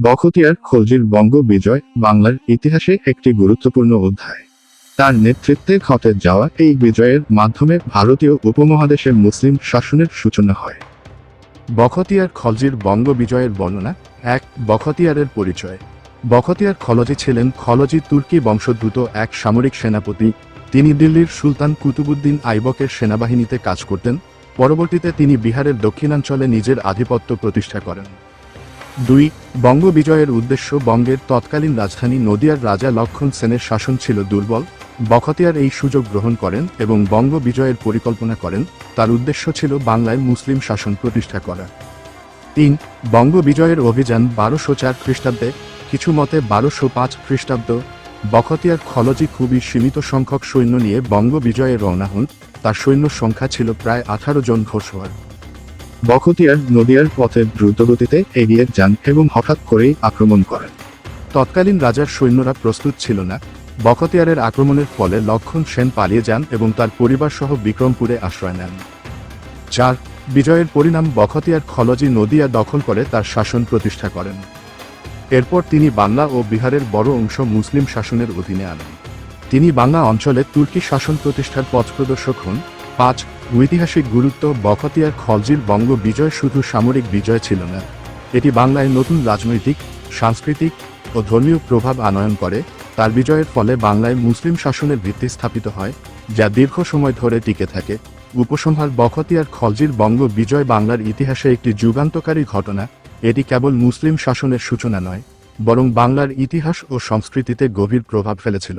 বখতিয়ার খলজির বঙ্গ বিজয় বাংলার ইতিহাসে একটি গুরুত্বপূর্ণ অধ্যায়। তার নেতৃত্বে ঘটে যাওয়া এই বিজয়ের মাধ্যমে ভারতীয় উপমহাদেশে মুসলিম শাসনের সূচনা হয়। বখতিয়ার খলজির বঙ্গ বিজয়ের বর্ণনা, এক, বখতিয়ারের পরিচয়। বখতিয়ার খলজি ছিলেন খলজি তুর্কি বংশোদ্ভূত এক সামরিক সেনাপতি। তিনি দিল্লির সুলতান কুতুবুদ্দিন আইবকের সেনাবাহিনীতে কাজ করতেন। পরবর্তীতে তিনি বিহারের দক্ষিণাঞ্চলে নিজের আধিপত্য প্রতিষ্ঠা করেন। দুই, বঙ্গ বিজয়ের উদ্দেশ্য বঙ্গের তৎকালীন রাজধানী নদিয়ার রাজা লক্ষণ সেনের শাসন ছিল দুর্বল, বখতিয়ার এই সুযোগ গ্রহণ করেন এবং বঙ্গ বিজয়ের পরিকল্পনা করেন, তার উদ্দেশ্য ছিল বাংলায় মুসলিম শাসন প্রতিষ্ঠা করা। তিন, বঙ্গ বিজয়ের অভিযান বারোশো চার খ্রিস্টাব্দে, কিছু মতে বারোশো পাঁচ খ্রিস্টাব্দ, বখতিয়ার খলজি খুবই সীমিত সংখ্যক সৈন্য নিয়ে বঙ্গ বিজয়ে রওনা হন, তার সৈন্য সংখ্যা ছিল প্রায় আঠারো জন ঘোষ ঘোষওয়ার। বখতিয়ার নদিয়ার পথে দ্রুতগতিতে এগিয়ে যান এবং হঠাৎ করেই আক্রমণ করেন। তৎকালীন রাজার সৈন্যরা প্রস্তুত ছিল না। বখতিয়ারের আক্রমণের ফলে লক্ষণ সেন পালিয়ে যান এবং তার পরিবার সহ বিক্রমপুরে আশ্রয় নেন। চার, বিজয়ের পরিণাম বখতিয়ার খলজি নদিয়া দখল করে তার শাসন প্রতিষ্ঠা করেন। এরপর তিনি বাংলা ও বিহারের বড় অংশ মুসলিম শাসনের অধীনে আনেন। তিনি বাংলা অঞ্চলে তুর্কি শাসন প্রতিষ্ঠার পথ প্রদর্শক হন পাঁচ, ঐতিহাসিক গুরুত্ব, বখতিয়ার খলজির বঙ্গ বিজয় শুধু সামরিক বিজয় ছিল না। এটি বাংলায় নতুন রাজনৈতিক, সাংস্কৃতিক ও ধর্মীয় প্রভাব আনয়ন করে। তার বিজয়ের ফলে বাংলায় মুসলিম শাসনের ভিত্তি স্থাপিত হয়, যা দীর্ঘ সময় ধরে টিকে থাকে। উপসংহার, বখতিয়ার খলজির বঙ্গ বিজয় বাংলার ইতিহাসে একটি যুগান্তকারী ঘটনা। এটি কেবল মুসলিম শাসনের সূচনা নয়, বরং বাংলার ইতিহাস ও সংস্কৃতিতে গভীর প্রভাব ফেলেছিল।